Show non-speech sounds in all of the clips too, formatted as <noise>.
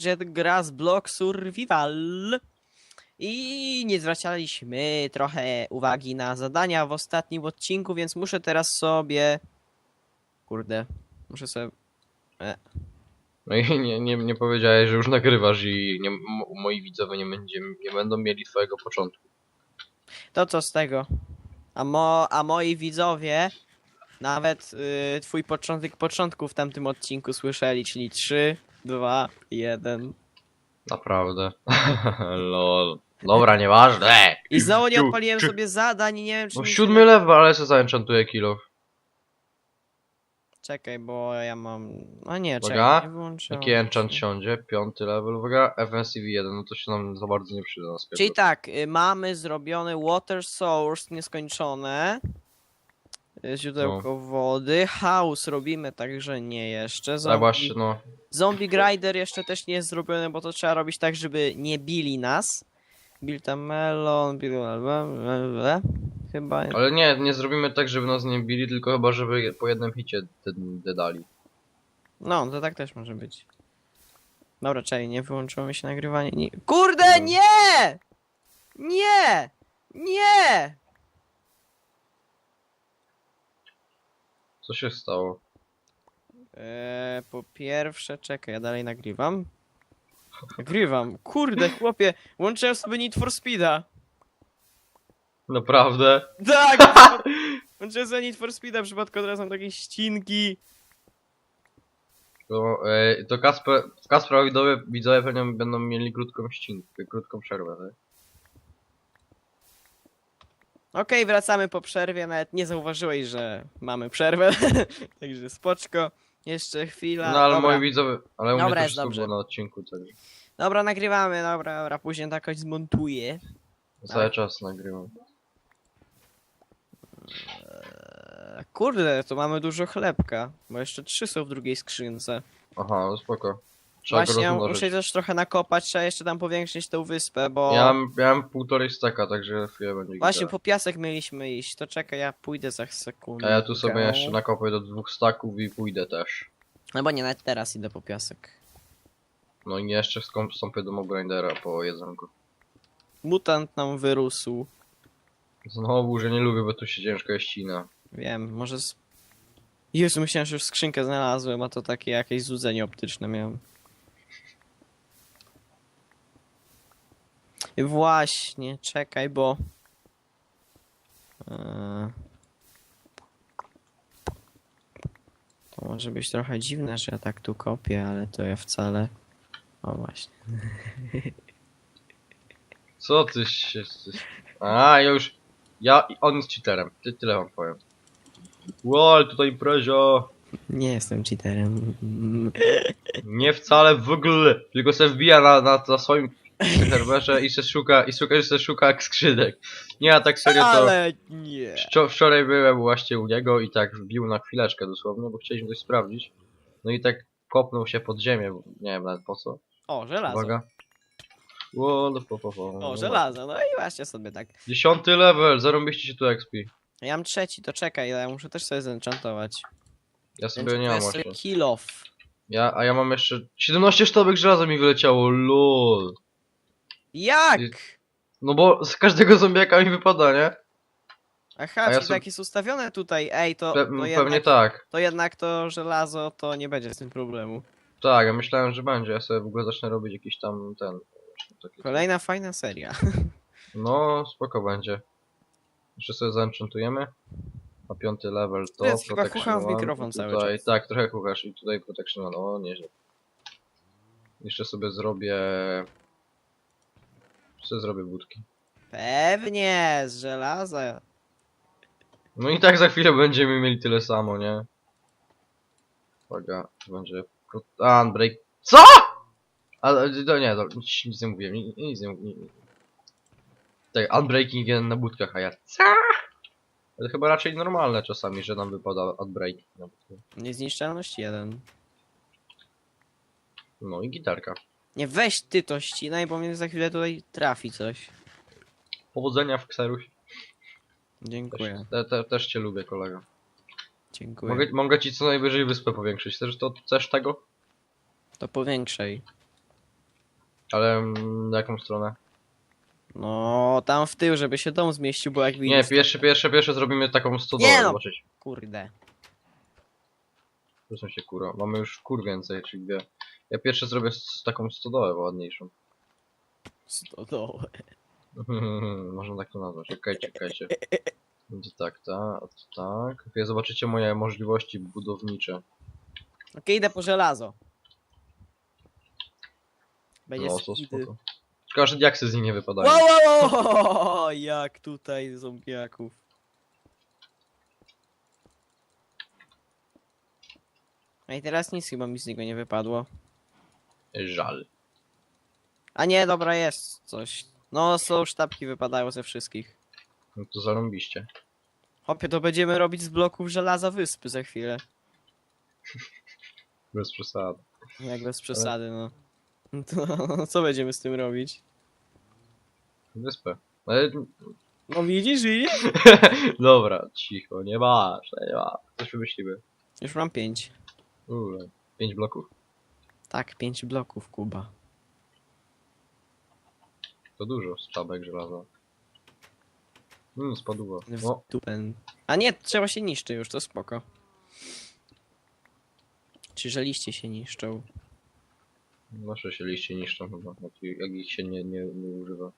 Budget Grass Block Survival. I nie zwracaliśmy trochę uwagi na zadania w ostatnim odcinku, więc muszę teraz sobie. Kurde, muszę sobie. No i nie, nie, nie powiedziałeś, że już nagrywasz i nie, moi widzowie nie, będzie, nie będą mieli twojego początku. To co z tego? A, mo, a moi widzowie nawet y, twój początek początku w tamtym odcinku słyszeli, czyli 3, 2, 1. Naprawdę. <laughs> Lol. Dobra, nieważne. I znowu nie odpaliłem sobie zadań i nie wiem czy No mi się- siódmy level, ale se zaenchantuję kilo. Czekaj, bo ja mam. No nie, Uwaga. czekaj, nie. Jaki enchant siądzie? Piąty level, uwaga, FNCV 1, no to się nam za bardzo nie przyda na. Czyli tak, y, mamy zrobione water source nieskończone. Źródełko wody. House robimy także nie jeszcze. Tak Zombie, właśnie, no. zombie grinder jeszcze też nie jest zrobione, bo to trzeba robić tak, żeby nie bili nas. Build a melon, build a... Chyba... Ale nie, nie zrobimy tak, żeby nas nie bili, tylko chyba, żeby po jednym hicie de- dedali. No, to tak też może być. Dobra, czekaj, nie wyłączyło mi się nagrywanie. Nie... Kurde, No. nie! Nie! Nie! Co się stało? Eee, po pierwsze, czekaj, ja dalej nagrywam. Nagrywam. Kurde, chłopie, łączyłem sobie Need for Speeda. Naprawdę? Tak! <laughs> łączyłem sobie Need for Speeda, w przypadku teraz mam takie ścinki. To, e, to Kasper, Kaspra widzowie, widzowie pewnie będą mieli krótką ścinkę, krótką przerwę, tak? Okej, wracamy po przerwie, nawet nie zauważyłeś, że mamy przerwę. <laughs> Także spoczko. Jeszcze chwila. No ale dobra. moi widzowie, ale u mnie Dobra, to jest wszystko dobrze. było na odcinku, także dobra, nagrywamy, dobra, dobra, później to jakoś zmontuję. cały czas nagrywam. Eee, Kurde, to mamy dużo chlebka, bo jeszcze trzy są w drugiej skrzynce. Aha, no spoko. Trzeba Właśnie, muszę też trochę nakopać, trzeba jeszcze tam powiększyć tą wyspę, bo... Ja mam półtorej staka, także chwilę będzie Właśnie, gitara. po piasek mieliśmy iść, to czekaj, ja pójdę za sekundę. A ja tu sobie jeszcze nakopię do dwóch staków i pójdę też. No bo nie, nawet teraz idę po piasek. No i jeszcze wstąpię do Mogrindera po jedzonku. Mutant nam wyrósł. Znowu, że nie lubię, bo tu się ciężko ścina. Wiem, może z... Jezu, myślałem, że już skrzynkę znalazłem, a to takie jakieś złudzenie optyczne miałem. Właśnie, czekaj, bo... Eee, To może być trochę dziwne, że ja tak tu kopię, ale to ja wcale... O właśnie. Co ty się... Ty... A, ja już... Ja... On jest cheaterem. Ty, tyle wam powiem. Łol, tutaj imprezio. Nie jestem cheaterem. Nie wcale w ogóle. Tylko se wbija na, na, na swoim serwerze i se szuka, i szuka, se szuka skrzynek. Nie, a tak serio to... Ale nie. Wczor- wczoraj byłem właśnie u niego i tak wbił na chwileczkę dosłownie, bo chcieliśmy coś sprawdzić. No i tak kopnął się pod ziemię, bo nie wiem nawet po co. O, żelazo. Uwaga. Ło, po, po, po. O, żelazo. No i właśnie sobie tak. Dziesiąty level, zarąbiście się tu XP. Ja mam trzeci, to czekaj, ja muszę też sobie zenchantować. Ja sobie nie mam właśnie. Kill off. Ja, a ja mam jeszcze 17 sztabek żelaza mi wyleciało, lol. Jak? I- No bo z każdego zombiaka mi wypada, nie? Aha, a ja czyli sobie- tak jest ustawione tutaj. Ej, to, Pe to, pewnie jednak, tak. to jednak to żelazo to nie będzie z tym problemu. Tak, ja myślałem, że będzie. Ja sobie w ogóle zacznę robić jakiś tam ten. Taki... Kolejna fajna seria. <laughs> No, spoko będzie. Jeszcze sobie zaenchantujemy. Na piąty level to. Więc chyba Protection chucham w One mikrofon cały tutaj, czas. Tak, trochę kuchasz i tutaj Protection One, o nieźle. Jeszcze sobie zrobię... Jeszcze zrobię budki. Pewnie, z żelaza. No i tak za chwilę będziemy mieli tyle samo, nie? Uwaga, będzie... Unbreak... CO?! Ale to nie, to nic, nic nie mówiłem, nic, nic nie mówiłem. Tak, unbreaking jeden na budkach, a ja co? Ale chyba raczej normalne czasami, że nam wypada unbreaking na budkach. Niezniszczalność jeden. No i gitarka. Nie weź ty to ścinaj, bo mnie za chwilę tutaj trafi coś. Powodzenia w. Też, Dziękuję. te, te, też cię lubię, kolega. Dziękuję. Mogę, mogę ci co najwyżej wyspę powiększyć. Też, to, chcesz tego? To powiększaj. Ale mm, na jaką stronę? No, tam w tył, żeby się dom zmieścił, bo jak Nie, widzisz... pierwsze, pierwsze, pierwsze zrobimy taką stodołę, Nie no. zobaczyć. Kurde. Proszę się kura. Mamy już kur więcej, czyli dwie. Ja pierwsze zrobię z taką stodołę ładniejszą. Stodołę. <laughs> Można tak to nazwać. Czekajcie, czekajcie. Będzie tak, tak, tak. Okay, zobaczycie moje możliwości budownicze. Okej, idę po żelazo. Będzie No, to speedy. spoko. Diaksy z nich nie wypadają. Wow, wow, wow, jak tutaj zombiaków. No i teraz nic chyba mi z niego nie wypadło. Żal. A nie, dobra, jest coś. No, są sztabki wypadają ze wszystkich. No to zarąbiście. Hopie, to będziemy robić z bloków żelaza wyspy za chwilę. <laughs> Bez przesady. Jak bez przesady, no. <laughs> To co będziemy z tym robić? Wyspę. Ale... No widzisz, widzisz? <laughs> Dobra, cicho, nie masz, nie ma. Coś wymyślimy. Już mam pięć. Ule. Pięć bloków? Tak, pięć bloków, Kuba. To dużo szczabek żelaza. Mmm, spadło. W dupen. A nie, trzeba się niszczy już, to spoko. Czy że liście się niszczą? zawsze się liście niszczą chyba, jak, jak ich się nie, nie, nie używa.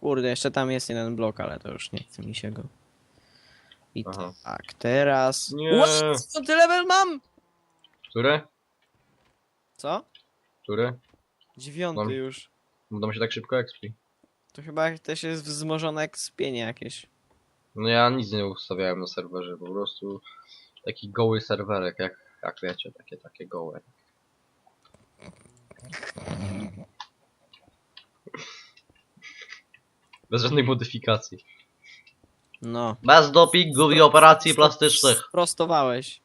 Kurde, jeszcze tam jest jeden blok, ale to już nie chce mi się go. I Aha. tak, teraz... Nie. What? Co ty level mam? Które? Co? Które? Dziewiąty Mam. już. Będą się tak szybko expi. To chyba też jest wzmożone ekspienie jakieś. No ja nic nie ustawiałem na serwerze, po prostu taki goły serwerek, jak, jak wiecie, takie, takie gołe. <laughs> Bez żadnej modyfikacji. No. Bez dopingów i operacji plastycznych. Prostowałeś.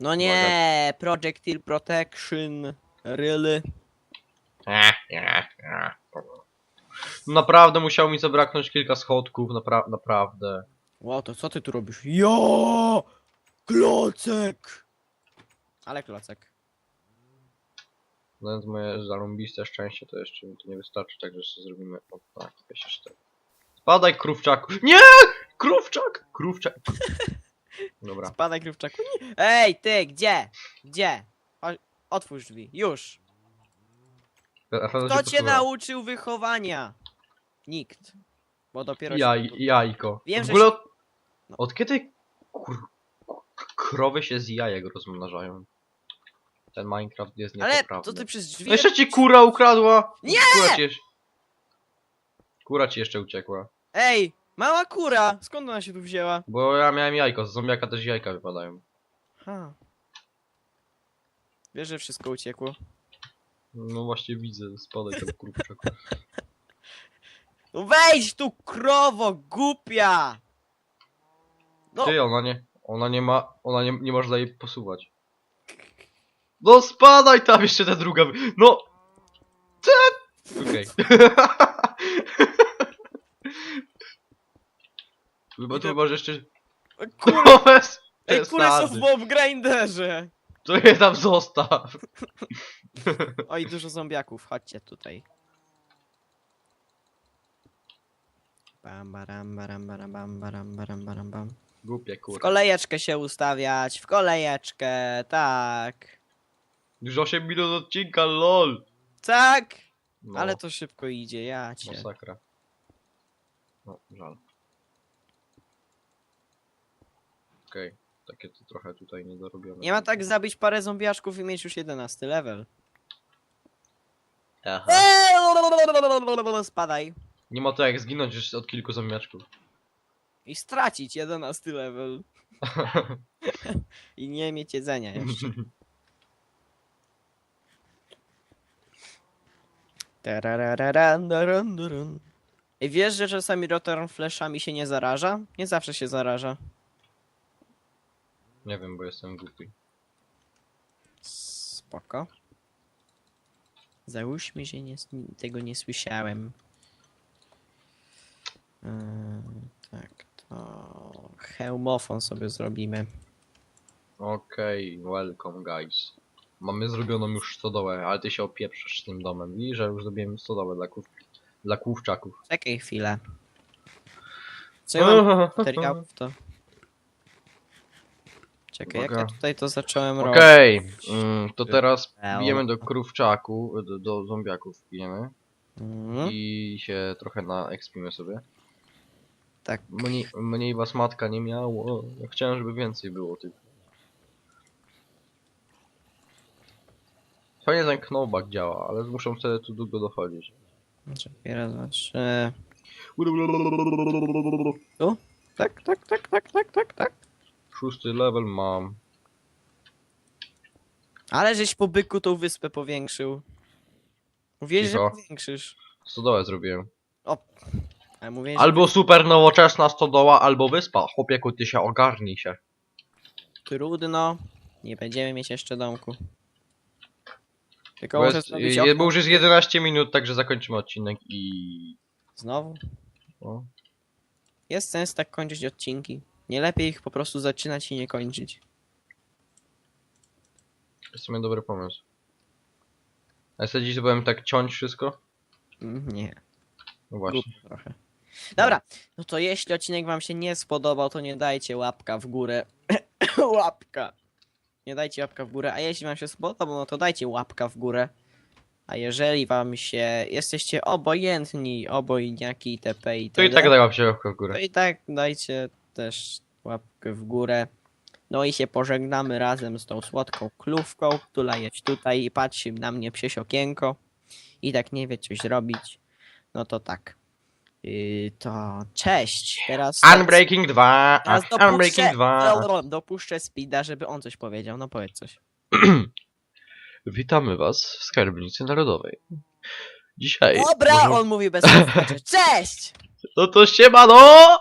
No nie, Projectile Protection. Really? Eh, eh, eh. Naprawdę musiało mi zabraknąć kilka schodków, napra naprawdę. Wow, to co ty tu robisz? Jo! Klocek! Ale klocek. Znając moje zarąbiste szczęście, to jeszcze mi to nie wystarczy, także jeszcze zrobimy o tak, weź jeszcze tak. Spadaj, krówczaku. Nie! Krówczak! Krówczak. Dobra. Spadaj, krówczaku. Ej, ty, gdzie? Gdzie? Chodź, otwórz drzwi, już. A Kto się cię posuwa. nauczył wychowania? Nikt. Bo dopiero Jaj, się... jajko. Wiem, w że ogóle się- od, No. od kiedy kur, krowy się z jajek rozmnażają? Ten Minecraft jest Ale niepoprawny. to ty przez drzwi... No jeszcze ci kura ukradła! Nie! Kura ci, jeszcze... kura ci jeszcze uciekła. Ej, mała kura! Skąd ona się tu wzięła? Bo ja miałem jajko, z zombiaka też jajka wypadają. Ha. Wiesz, że wszystko uciekło. No właśnie widzę, spadaj ten kurczak. <laughs> No wejdź tu, krowo, głupia! No, Ty, ona nie, ona nie ma, ona nie, nie można jej posuwać. No spadaj tam jeszcze ta druga, wy- no! Ty! <laughs> Okej. <laughs> Chyba Idę- tu masz jeszcze... kur... No <laughs> bez Ej, kury są w grinderze! To je tam zostaw. <laughs> Oj, dużo zombiaków, chodźcie tutaj. Bam, baram, baram, baram, bam, baram, baram, baram, bam. Głupie W kurwa. kolejeczkę się ustawiać, w kolejeczkę, tak. Już 8 minut odcinka, lol. Tak! No, Ale to szybko idzie, ja cię. Masakra. No, żal. Okej, takie to trochę tutaj niedorobione. Nie ma tak zabić parę zombiaczków i mieć już 11 level. Aha. Eee, Spadaj. Nie ma to jak zginąć już od kilku zombiaczków. I stracić 11 level. <laughs> I nie mieć jedzenia jeszcze. Ej, wiesz, że czasami rotor fleszami się nie zaraża? Nie zawsze się zaraża. Nie wiem, bo jestem głupi. Spoko. Załóżmy, że nie, tego nie słyszałem. Yy, tak, to hełmofon sobie zrobimy. Okej, welcome guys. Mamy zrobioną już stodołę, ale ty się opieprzysz z tym domem. Widzisz, że już zrobiłem stodołę dla ków... dla kłówczaków. Czekaj chwilę. Co ja mam materiałów to... Czekaj, jak ja tutaj to zacząłem robić? Okej, mm, to teraz bijemy do krówczaku, do, do zombiaków bijemy Mhm, i się trochę naekspimy sobie. tak. Mniej, mniej was matka nie miało. Ja chciałem, żeby więcej było tych. Fajnie ten knowback działa, ale muszę wtedy tu długo dochodzić. Czekaj, raz, dwa, trzy. Szósty level mam. Ale żeś po byku tą wyspę powiększył. Mówiłeś, że Cicho. powiększysz. Stodołę zrobiłem. Ale mówiłeś, Albo super nowoczesna stodoła, albo wyspa. Chłopieku, ty się ogarnij się. że trudno. Nie będziemy mieć jeszcze domku. Tylko Bo, muszę jest, zrobić je, okno. bo już jest 11 minut, także zakończymy odcinek i... Znowu? O. Jest sens tak kończyć odcinki. Nie lepiej ich po prostu zaczynać i nie kończyć. W sumie dobry pomysł. A ja dziś byłem tak ciąć wszystko? Mm, Nie. No właśnie. Trochę. Dobra, no to jeśli odcinek wam się nie spodobał, to nie dajcie łapka w górę. <coughs> łapka. Nie dajcie łapka w górę, a jeśli wam się spodobał, no to dajcie łapka w górę. A jeżeli wam się, jesteście obojętni, obojniaki itp. itd. To i tak daj łapkę w górę. To i tak dajcie też łapkę w górę. No i się pożegnamy razem z tą słodką klówką, która jest tutaj i patrzy na mnie przez okienko i tak nie wie coś zrobić. No to tak. Yy, to cześć. Teraz Unbreaking 2! teraz a, Unbreaking 2! dopuszczę, dopuszczę Speeda, żeby on coś powiedział. No powiedz coś. <clears throat> Witamy was w Skarbnicy Narodowej. Dzisiaj... Dobra, możemy- on mówi bez. <laughs> Cześć! No to siemano!